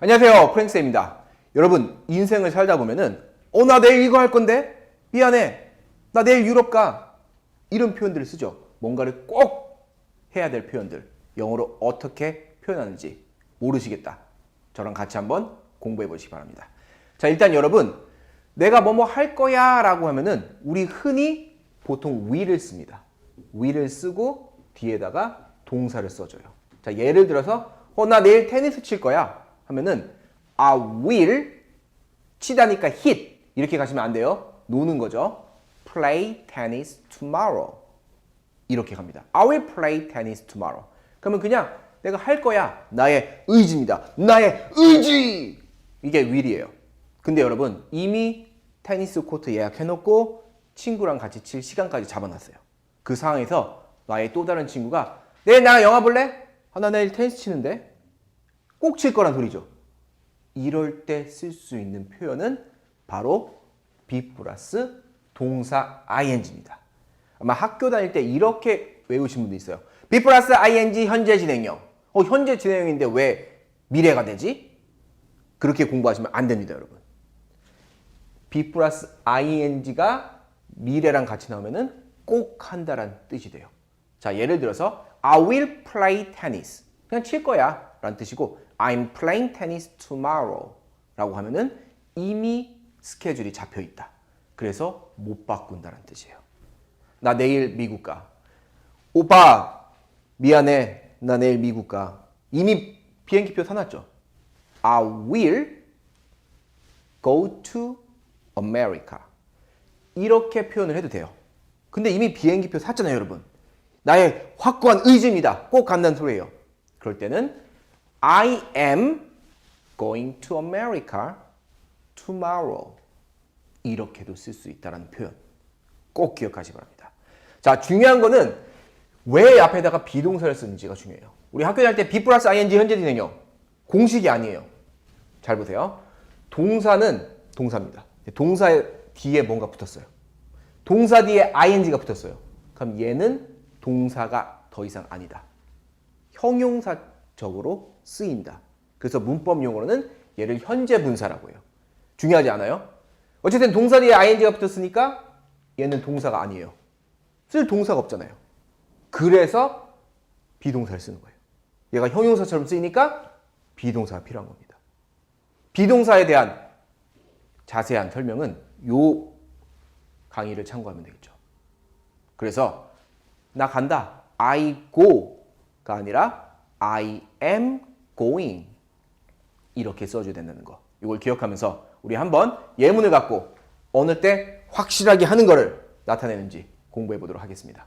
안녕하세요. 프랭스입니다. 여러분, 인생을 살다 보면은, 어, 나 내일 이거 할 건데? 미안해. 나 내일 유럽 가. 이런 표현들을 쓰죠. 뭔가를 꼭 해야 될 표현들. 영어로 어떻게 표현하는지 모르시겠다. 저랑 같이 한번 공부해 보시기 바랍니다. 자, 일단 여러분, 내가 뭐뭐 할 거야 라고 하면은, 우리 흔히 보통 will을 씁니다. will을 쓰고 뒤에다가 동사를 써줘요. 자, 예를 들어서, 어, 나 내일 테니스 칠 거야. 하면은, I will 치다니까 hit. 이렇게 가시면 안 돼요. 노는 거죠. play tennis tomorrow. 이렇게 갑니다. I will play tennis tomorrow. 그러면 그냥 내가 할 거야. 나의 의지입니다. 나의 의지! 이게 will이에요. 근데 여러분, 이미 테니스 코트 예약해놓고 친구랑 같이 칠 시간까지 잡아놨어요. 그 상황에서 나의 또 다른 친구가 내일 나랑 영화 볼래? 아, 나 내일 테니스 치는데? 꼭 칠 거란 소리죠. 이럴 때 쓸 수 있는 표현은 바로 be 플러스 동사 ing입니다. 아마 학교 다닐 때 이렇게 외우신 분도 있어요. be 플러스 ing 현재 진행형. 어, 현재 진행형인데 왜 미래가 되지? 그렇게 공부하시면 안 됩니다, 여러분. be 플러스 ing가 미래랑 같이 나오면은 꼭 한다란 뜻이 돼요. 자, 예를 들어서 I will play tennis. 그냥 칠 거야. 라는 뜻이고 I'm playing tennis tomorrow. 라고 하면은 이미 스케줄이 잡혀 있다. 그래서 못 바꾼다는 뜻이에요. 나 내일 미국 가. 오빠, 미안해. 나 내일 미국 가. 이미 비행기표 사놨죠. I will go to America. 이렇게 표현을 해도 돼요. 근데 이미 비행기표 샀잖아요, 여러분. 나의 확고한 의지입니다. 꼭 간다는 소리예요. 그럴 때는 I am going to America tomorrow. 이렇게도 쓸 수 있다는 표현. 꼭 기억하시기 바랍니다. 자, 중요한 거는 왜 앞에다가 비동사를 쓰는지가 중요해요. 우리 학교 다닐 때 be 플러스 ing 현재 진행형. 공식이 아니에요. 잘 보세요. 동사는 동사입니다. 동사 뒤에 뭔가 붙었어요. 동사 뒤에 ing가 붙었어요. 그럼 얘는 동사가 더 이상 아니다. 형용사적으로 쓰인다. 그래서 문법 용어로는 얘를 현재 분사라고 해요. 중요하지 않아요? 어쨌든 동사 뒤에 ing가 붙었으니까 얘는 동사가 아니에요. 쓸 동사가 없잖아요. 그래서 비동사를 쓰는 거예요. 얘가 형용사처럼 쓰이니까 비동사가 필요한 겁니다. 비동사에 대한 자세한 설명은 요 강의를 참고하면 되겠죠. 그래서 나 간다. I go가 아니라 I am going 이렇게 써줘야 된다는 거. 이걸 기억하면서 우리 한번 예문을 갖고 어느 때 확실하게 하는 거를 나타내는지 공부해 보도록 하겠습니다.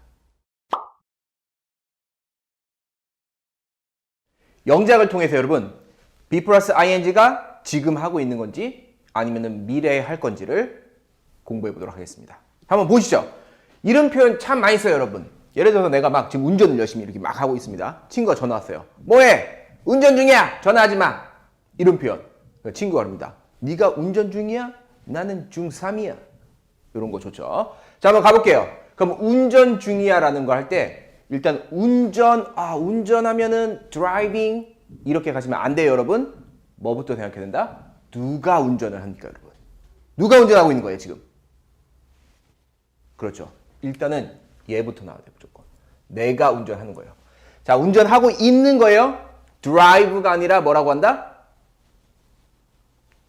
영작을 통해서 여러분 be 플러스 ing가 지금 하고 있는 건지 아니면 미래에 할 건지를 공부해 보도록 하겠습니다. 한번 보시죠. 이런 표현 참 많이 써요, 여러분. 예를 들어서 내가 막 지금 운전을 열심히 이렇게 막 하고 있습니다. 친구가 전화 왔어요. 뭐해? 운전 중이야. 전화하지 마. 이런 표현. 친구가 그럽니다. 네가 운전 중이야? 나는 중3이야. 이런 거 좋죠. 자, 한번 가볼게요. 그럼 운전 중이야라는 거 할 때 일단 운전 아 운전하면은 driving 이렇게 가시면 안 돼요, 여러분. 뭐부터 생각해야 된다? 누가 운전을 합니까, 여러분? 누가 운전하고 있는 거예요, 지금? 그렇죠. 일단은 얘부터 나와야 돼요, 무조건. 내가 운전하는 거예요. 자, 운전하고 있는 거예요. Drive가 아니라 뭐라고 한다?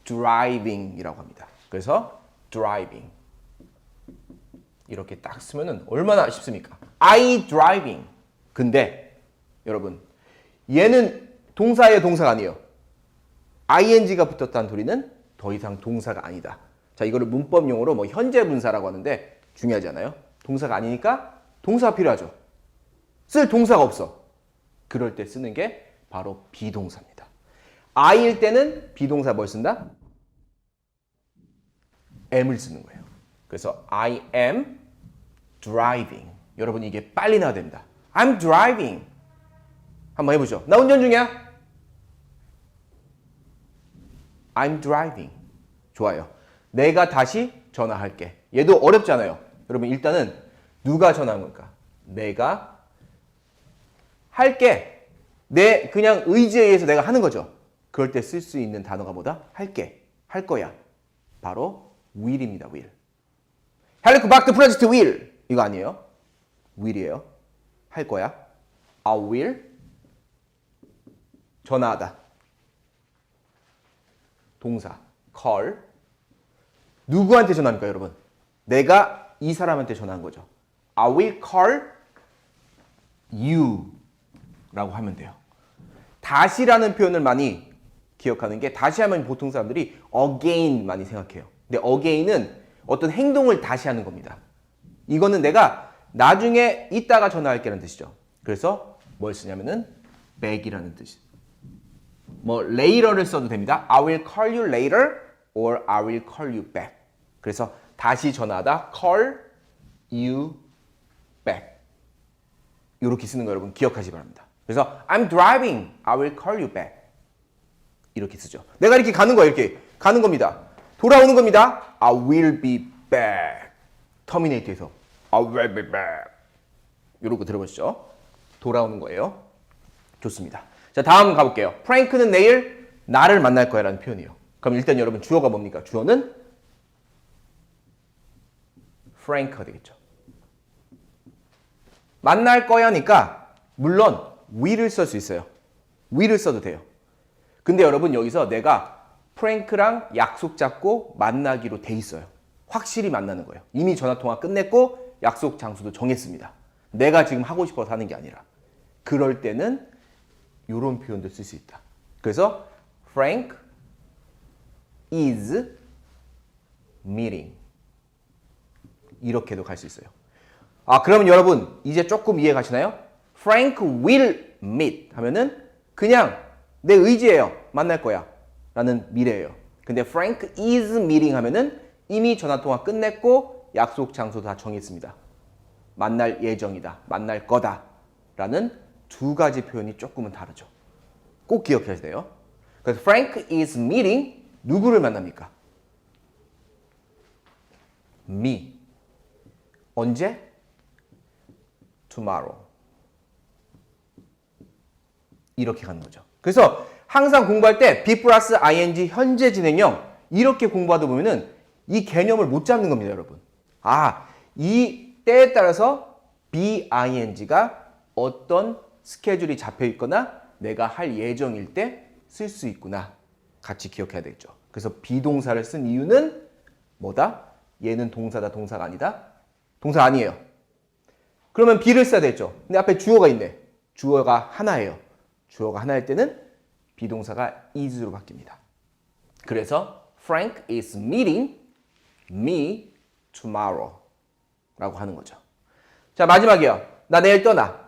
driving이라고 합니다. 그래서 driving. 이렇게 딱 쓰면은 얼마나 쉽습니까? I driving. 근데 여러분, 얘는 동사의 동사가 아니에요. ing가 붙었다는 소리는 더 이상 동사가 아니다. 자, 이거를 문법 용어로 뭐 현재 분사라고 하는데 중요하지 않아요? 동사가 아니니까 동사가 필요하죠. 쓸 동사가 없어. 그럴 때 쓰는 게 바로 비동사입니다. I일 때는 비동사 뭘 쓴다? am을 쓰는 거예요. 그래서 I am driving. 여러분 이게 빨리 나와야 됩니다. I'm driving. 한번 해보죠. 나 운전 중이야. I'm driving. 좋아요. 내가 다시 전화할게. 얘도 어렵잖아요. 여러분 일단은 누가 전화한 걸까? 내가 할게. 내 그냥 의지에 의해서 내가 하는 거죠. 그럴 때 쓸 수 있는 단어가 뭐다? 할게. 할 거야. 바로 will입니다. will. 헬리코박터 프로젝트 will. 이거 아니에요. will이에요. 할 거야. I will. 전화하다. 동사. call. 누구한테 전화합니까, 여러분? 내가 이 사람한테 전화한 거죠. I will call you 라고 하면 돼요. 다시라는 표현을 많이 기억하는 게 다시 하면 보통 사람들이 again 많이 생각해요. 근데 again은 어떤 행동을 다시 하는 겁니다. 이거는 내가 나중에 이따가 전화할게라는 뜻이죠. 그래서 뭘 쓰냐면은 back이라는 뜻이. 뭐 later를 써도 됩니다. I will call you later or I will call you back. 그래서 다시 전화하다 call you back. 이렇게 쓰는 거 여러분 기억하시 기 바랍니다. 그래서 I'm driving. I will call you back. 이렇게 쓰죠. 내가 이렇게 가는 거예요. 이렇게 가는 겁니다. 돌아오는 겁니다. I will be back. 터미네이터에서 I will be back. 거 들어보시죠. 돌아오는 거예요. 좋습니다. 자 다음 가볼게요. 프랭크는 내일 나를 만날 거야 라는 표현이에요. 그럼 일단 여러분 주어가 뭡니까? 주어는 프랭크가 되겠죠. 만날 거야니까 물론 will을 쓸 수 있어요. will을 써도 돼요. 근데 여러분 여기서 내가 프랭크랑 약속 잡고 만나기로 돼 있어요. 확실히 만나는 거예요. 이미 전화 통화 끝냈고 약속 장소도 정했습니다. 내가 지금 하고 싶어서 하는 게 아니라 그럴 때는 이런 표현도 쓸 수 있다. 그래서 Frank is meeting 이렇게도 갈 수 있어요. 아, 그러면 여러분 이제 조금 이해 가시나요? Frank will meet 하면은 그냥 내 의지예요. 만날 거야. 라는 미래예요. 근데 Frank is meeting 하면은 이미 전화 통화 끝냈고 약속 장소 다 정했습니다. 만날 예정이다. 만날 거다. 라는 두 가지 표현이 조금은 다르죠. 꼭 기억해야 돼요. 그래서 Frank is meeting 누구를 만납니까? me. 언제? tomorrow. 이렇게 가는 거죠. 그래서 항상 공부할 때 be 플러스 ing 현재 진행형 이렇게 공부하다 보면은 이 개념을 못 잡는 겁니다, 여러분. 아, 이 때에 따라서 be ing가 어떤 스케줄이 잡혀 있거나 내가 할 예정일 때 쓸 수 있구나. 같이 기억해야 되겠죠. 그래서 비동사를 쓴 이유는 뭐다? 얘는 동사다, 동사가 아니다? 동사 아니에요. 그러면 be를 써야 되겠죠. 근데 앞에 주어가 있네. 주어가 하나예요. 주어가 하나일 때는 비동사가 is로 바뀝니다. 그래서 Frank is meeting me tomorrow 라고 하는 거죠. 자, 마지막이요. 나 내일 떠나.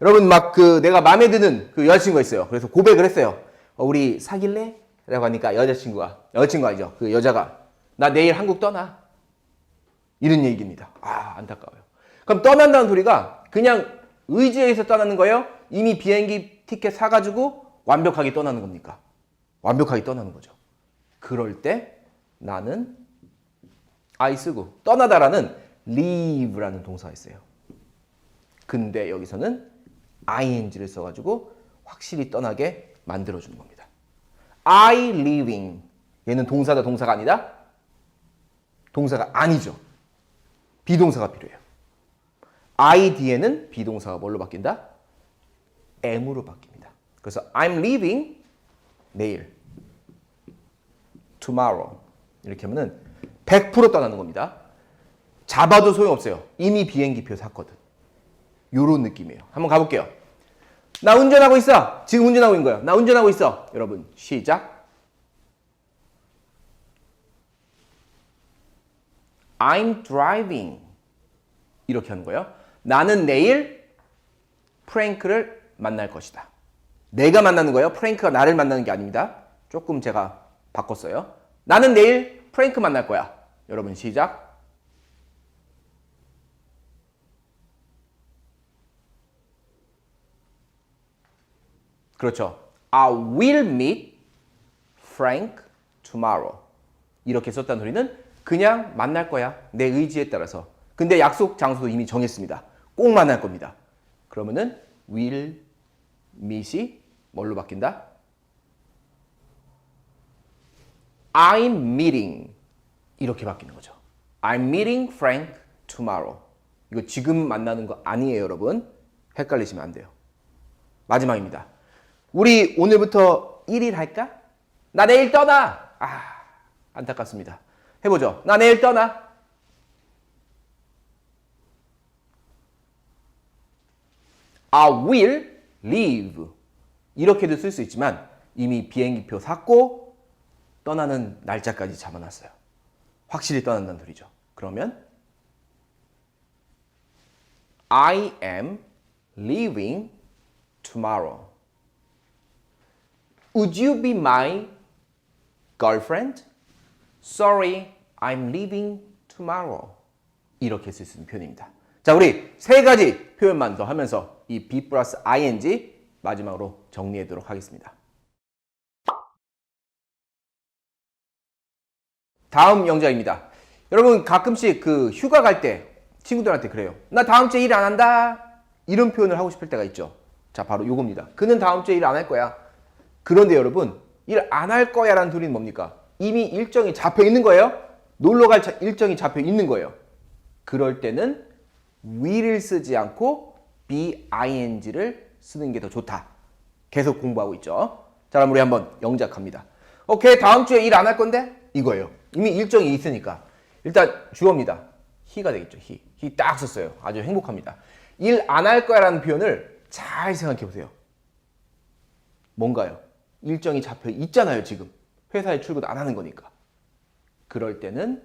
여러분 막 그 내가 마음에 드는 그 여자친구가 있어요. 그래서 고백을 했어요. 어, 우리 사귈래? 라고 하니까 여자친구가 여자친구 아니죠. 그 여자가 나 내일 한국 떠나. 이런 얘기입니다. 아, 안타까워요. 그럼 떠난다는 소리가 그냥 의지에 의해서 떠나는 거예요? 이미 비행기 티켓 사가지고 완벽하게 떠나는 겁니까? 완벽하게 떠나는 거죠. 그럴 때 나는 I 쓰고 떠나다라는 leave라는 동사가 있어요. 근데 여기서는 ing를 써가지고 확실히 떠나게 만들어주는 겁니다. I leaving 얘는 동사다 동사가 아니다? 동사가 아니죠. 비동사가 필요해요. I 뒤에는 비동사가 뭘로 바뀐다? Am으로 바뀝니다. 그래서 I'm leaving 내일 tomorrow 이렇게 하면은 100% 떠나는 겁니다. 잡아도 소용없어요. 이미 비행기표 샀거든. 요런 느낌이에요. 한번 가볼게요. 나 운전하고 있어. 지금 운전하고 있는 거예요. 나 운전하고 있어. 여러분 시작. I'm driving. 이렇게 하는 거예요. 나는 내일 프랭크를 만날 것이다. 내가 만나는 거예요. 프랭크가 나를 만나는 게 아닙니다. 조금 제가 바꿨어요. 나는 내일 프랭크 만날 거야. 여러분 시작. 그렇죠. I will meet Frank tomorrow. 이렇게 썼다는 소리는 그냥 만날 거야. 내 의지에 따라서. 근데 약속 장소도 이미 정했습니다. 꼭 만날 겁니다. 그러면은 will meet이 뭘로 바뀐다? I'm meeting 이렇게 바뀌는 거죠. I'm meeting Frank tomorrow. 이거 지금 만나는 거 아니에요, 여러분. 헷갈리시면 안 돼요. 마지막입니다. 우리 오늘부터 1일 할까? 나 내일 떠나. 아, 안타깝습니다. 해보죠. 나 내일 떠나. I will leave. 이렇게도 쓸 수 있지만 이미 비행기표 샀고 떠나는 날짜까지 잡아놨어요. 확실히 떠난다는 소리죠. 그러면 I am leaving tomorrow. Would you be my girlfriend? Sorry, I'm leaving tomorrow. 이렇게 쓸 수 있는 표현입니다. 자, 우리 세 가지 표현만 더 하면서 이 be 플러스 ing 마지막으로 정리하도록 하겠습니다. 다음 영작입니다. 여러분 가끔씩 그 휴가 갈 때 친구들한테 그래요. 나 다음 주에 일 안 한다. 이런 표현을 하고 싶을 때가 있죠. 자, 바로 요겁니다. 그는 다음 주에 일 안 할 거야. 그런데 여러분, 일 안 할 거야 라는 소리는 뭡니까? 이미 일정이 잡혀 있는 거예요. 놀러 갈 자- 일정이 잡혀 있는 거예요. 그럴 때는 will을 쓰지 않고 be-ing를 쓰는 게 더 좋다. 계속 공부하고 있죠. 자, 그럼 우리 한번 영작합니다. 오케이, 다음 주에 일 안 할 건데? 이거예요. 이미 일정이 있으니까. 일단 주어입니다. he가 되겠죠, he. he 딱 썼어요. 아주 행복합니다. 일 안 할 거야 라는 표현을 잘 생각해 보세요. 뭔가요? 일정이 잡혀 있잖아요, 지금. 회사에 출근 안 하는 거니까. 그럴 때는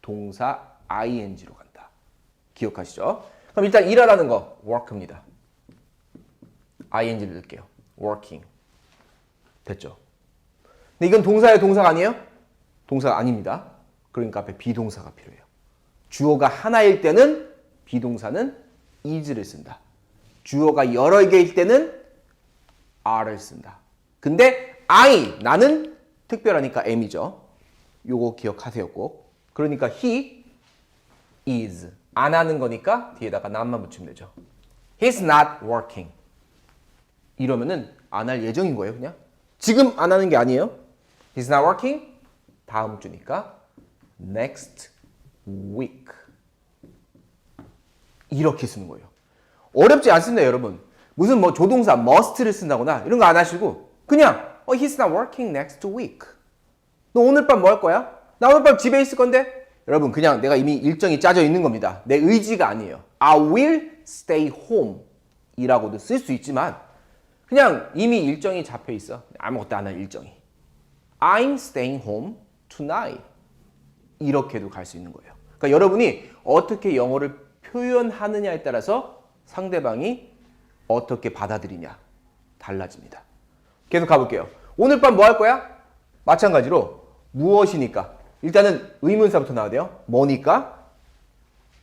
동사 ing로 간다. 기억하시죠? 그럼 일단 일하라는 거 work입니다. ing를 넣을게요. working. 됐죠? 근데 이건 동사의 동사가 아니에요? 동사가 아닙니다. 그러니까 앞에 비동사가 필요해요. 주어가 하나일 때는 비동사는 is를 쓴다. 주어가 여러 개일 때는 are를 쓴다. 근데 I, 나는 특별하니까 am이죠. 요거 기억하세요 꼭. 그러니까 he is 안 하는 거니까 뒤에다가 not만 붙이면 되죠. He's not working. 이러면은 안 할 예정인 거예요, 그냥. 지금 안 하는 게 아니에요. He's not working. 다음 주니까 next week. 이렇게 쓰는 거예요. 어렵지 않습니다, 여러분. 무슨 뭐 조동사 must를 쓴다거나 이런 거 안 하시고 그냥 어, he's not working next week. 너 오늘 밤 뭐 할 거야? 나 오늘 밤 집에 있을 건데? 여러분 그냥 내가 이미 일정이 짜져 있는 겁니다. 내 의지가 아니에요. I will stay home 이라고도 쓸 수 있지만 그냥 이미 일정이 잡혀 있어. 아무것도 안 할 일정이. I'm staying home tonight. 이렇게도 갈 수 있는 거예요. 그러니까 여러분이 어떻게 영어를 표현하느냐에 따라서 상대방이 어떻게 받아들이냐 달라집니다. 계속 가볼게요. 오늘 밤 뭐 할 거야? 마찬가지로 무엇이니까 일단은 의문사부터 나와야 돼요. 뭐니까?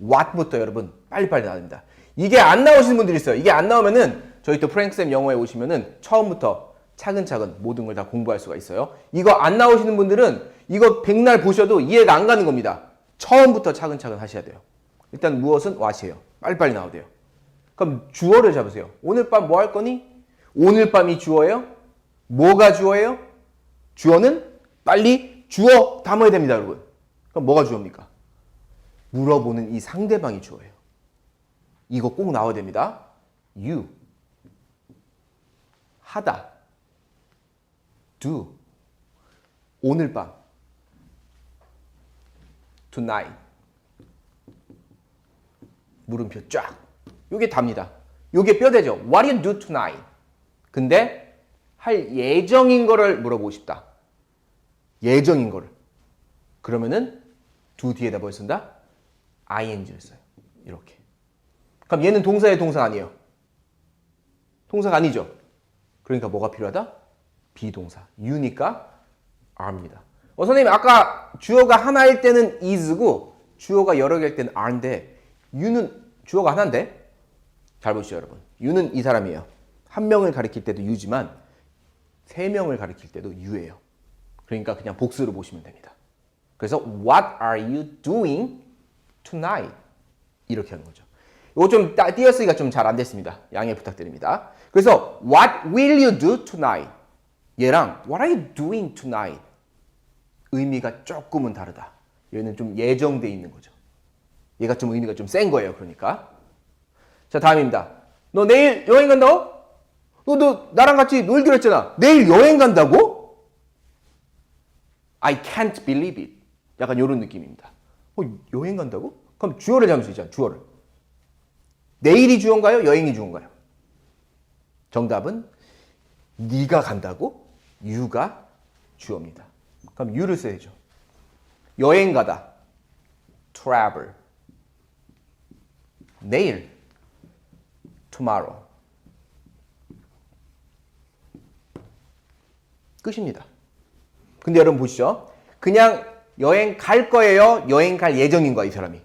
what부터 여러분 빨리빨리 나와야 됩니다. 이게 안 나오시는 분들이 있어요. 이게 안 나오면은 저희 또 프랭크쌤 영어에 오시면은 처음부터 차근차근 모든 걸 다 공부할 수가 있어요. 이거 안 나오시는 분들은 이거 백날 보셔도 이해가 안 가는 겁니다. 처음부터 차근차근 하셔야 돼요. 일단 무엇은 what이에요. 빨리빨리 나와야 돼요. 그럼 주어를 잡으세요. 오늘 밤 뭐 할 거니? 오늘 밤이 주어예요? 뭐가 주어예요? 주어는 빨리 주어 담아야 됩니다, 여러분. 그럼 뭐가 주어입니까? 물어보는 이 상대방이 주어예요. 이거 꼭 나와야 됩니다. you 하다 do 오늘 밤 tonight 물음표 쫙 요게 답니다. 요게 뼈대죠. What do you do tonight? 근데 할 예정인 거를 물어보고 싶다. 예정인 거를. 그러면은 do 뒤에다 뭘 쓴다? ing를 써요. 이렇게. 그럼 얘는 동사의 동사 아니에요. 동사가 아니죠. 그러니까 뭐가 필요하다? 비동사. you니까 are입니다. 어, 선생님 아까 주어가 하나일 때는 is고 주어가 여러 개일 때는 are인데 you는 주어가 하나인데 잘 보시죠 여러분. you는 이 사람이에요. 한 명을 가리킬 때도 you지만 세 명을 가리킬 때도 you예요. 그러니까 그냥 복수로 보시면 됩니다. 그래서 what are you doing tonight? 이렇게 하는 거죠. 이거 좀 따- 띄어쓰기가 좀 잘 안 됐습니다. 양해 부탁드립니다. 그래서 what will you do tonight? 얘랑 what are you doing tonight? 의미가 조금은 다르다. 얘는 좀 예정돼 있는 거죠. 얘가 좀 의미가 좀 센 거예요. 그러니까. 자, 다음입니다. 너 내일 여행 간다고? 너, 너 나랑 같이 놀기로 했잖아. 내일 여행 간다고? I can't believe it. 약간 이런 느낌입니다. 어, 여행 간다고? 그럼 주어를 잡을 수 있잖아. 주어를. 내일이 주어인가요? 여행이 주어인가요? 정답은 네가 간다고? you가 주어입니다. 그럼 you를 써야죠. 여행 가다. travel. 내일. tomorrow. 끝입니다. 근데 여러분 보시죠. 그냥 여행 갈 거예요? 여행 갈 예정인 거야, 이 사람이.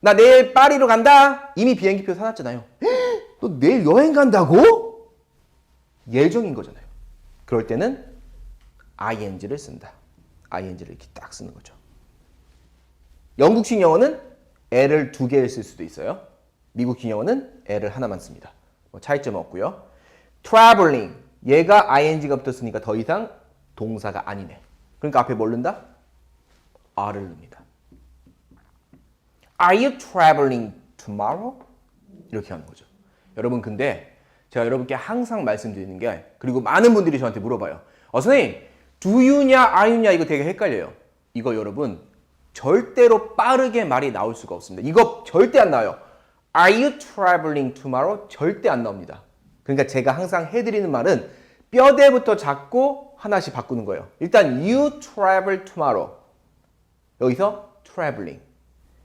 나 내일 파리로 간다? 이미 비행기표 사놨잖아요. 너 내일 여행 간다고? 예정인 거잖아요. 그럴 때는 ing를 쓴다. ing를 이렇게 딱 쓰는 거죠. 영국식 영어는 L을 두 개를 쓸 수도 있어요. 미국식 영어는 L을 하나만 씁니다. 뭐 차이점 없고요. traveling 얘가 ing가 붙었으니까 더 이상 동사가 아니네. 그러니까 앞에 뭘 넣는다? R을 넣습니다. Are you traveling tomorrow? 이렇게 하는 거죠. 여러분 근데 제가 여러분께 항상 말씀드리는 게 그리고 많은 분들이 저한테 물어봐요. 어 선생님 do you냐 are you냐 이거 되게 헷갈려요. 이거 여러분 절대로 빠르게 말이 나올 수가 없습니다. 이거 절대 안 나와요. Are you traveling tomorrow? 절대 안 나옵니다. 그러니까 제가 항상 해드리는 말은 뼈대부터 잡고 하나씩 바꾸는 거예요. 일단 you travel tomorrow. 여기서 traveling.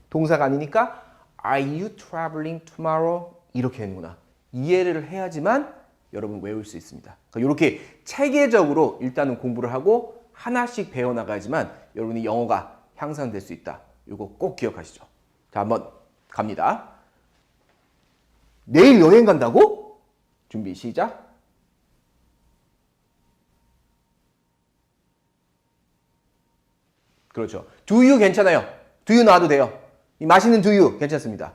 동사가 아니니까 Are you traveling tomorrow? 이렇게 되는구나. 이해를 해야지만 여러분 외울 수 있습니다. 그러니까 이렇게 체계적으로 일단은 공부를 하고 하나씩 배워나가야지만 여러분이 영어가 향상될 수 있다. 이거 꼭 기억하시죠. 자, 한번 갑니다. 내일 여행 간다고? 준비 시작. 그렇죠. You 괜찮아요. You 놔도 돼요. 이 맛있는 you 괜찮습니다.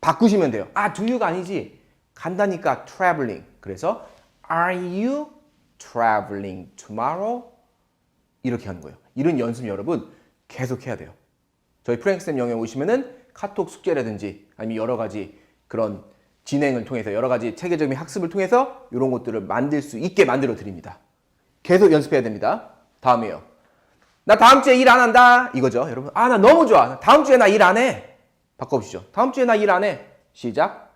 바꾸시면 돼요. 아, you가 아니지. 간다니까 traveling. 그래서 are you traveling tomorrow? 이렇게 하는 거예요. 이런 연습 여러분 계속 해야 돼요. 저희 프랭크쌤 영역 오시면은 카톡 숙제라든지 아니면 여러 가지 그런 진행을 통해서 여러 가지 체계적인 학습을 통해서 이런 것들을 만들 수 있게 만들어 드립니다. 계속 연습해야 됩니다. 다음이에요. 나 다음 주에 일 안 한다. 이거죠. 여러분. 아, 나 너무 좋아. 다음 주에 나 일 안 해. 바꿔보시죠. 다음 주에 나 일 안 해. 시작.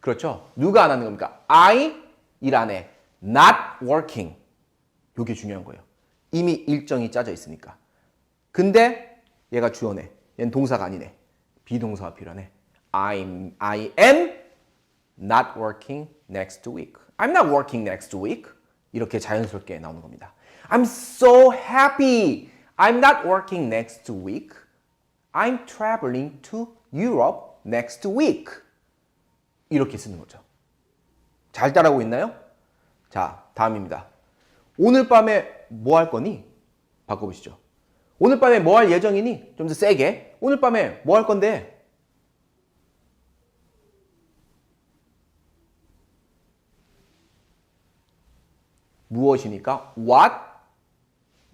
그렇죠. 누가 안 하는 겁니까? I 일 안 해. Not working. 이게 중요한 거예요. 이미 일정이 짜져 있으니까. 근데 얘가 주어네. 얘는 동사가 아니네. 비동사가 필요하네. I'm, I am not working next week. I'm not working next week. 이렇게 자연스럽게 나오는 겁니다. I'm so happy. I'm not working next week. I'm traveling to Europe next week. 이렇게 쓰는 거죠. 잘 따라오고 있나요? 자, 다음입니다. 오늘 밤에 뭐 할 거니? 바꿔보시죠. 오늘 밤에 뭐 할 예정이니? 좀 더 세게. 오늘 밤에 뭐 할 건데? 무엇이니까? What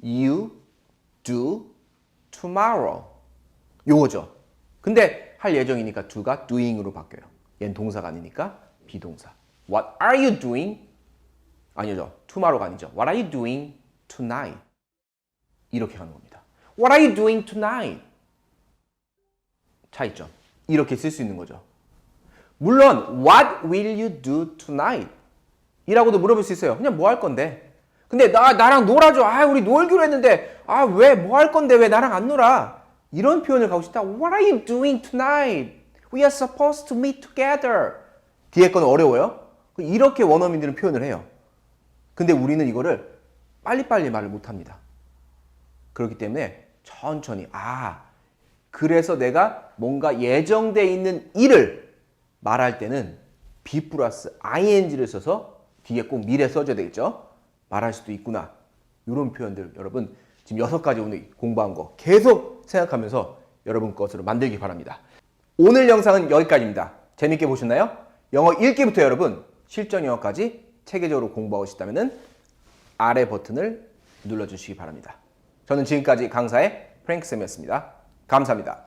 you do tomorrow. 요거죠. 근데 할 예정이니까 do가 doing으로 바뀌어요. 얘는 동사가 아니니까 비동사. What are you doing? 아니죠. tomorrow가 아니죠. What are you doing tonight? 이렇게 하는 겁니다. What are you doing tonight? 차이점. 이렇게 쓸 수 있는 거죠. 물론 What will you do tonight? 이라고도 물어볼 수 있어요. 그냥 뭐 할 건데? 근데 나 나랑 놀아줘. 아, 우리 놀기로 했는데 아, 왜 뭐 할 건데 왜 나랑 안 놀아? 이런 표현을 가고 싶다. What are you doing tonight? We are supposed to meet together. 뒤에 건 어려워요. 이렇게 원어민들은 표현을 해요. 근데 우리는 이거를 빨리빨리 말을 못 합니다. 그렇기 때문에 천천히 아 그래서 내가 뭔가 예정돼 있는 일을 말할 때는 be 플러스 ing를 써서 뒤에 꼭 미래 써줘야 되겠죠. 말할 수도 있구나. 이런 표현들 여러분 지금 여섯 가지 오늘 공부한 거 계속 생각하면서 여러분 것으로 만들기 바랍니다. 오늘 영상은 여기까지입니다. 재밌게 보셨나요? 영어 읽기부터 여러분 실전 영어까지 체계적으로 공부하고 싶다면 아래 버튼을 눌러주시기 바랍니다. 저는 지금까지 강사의 프랭크쌤이었습니다. 감사합니다.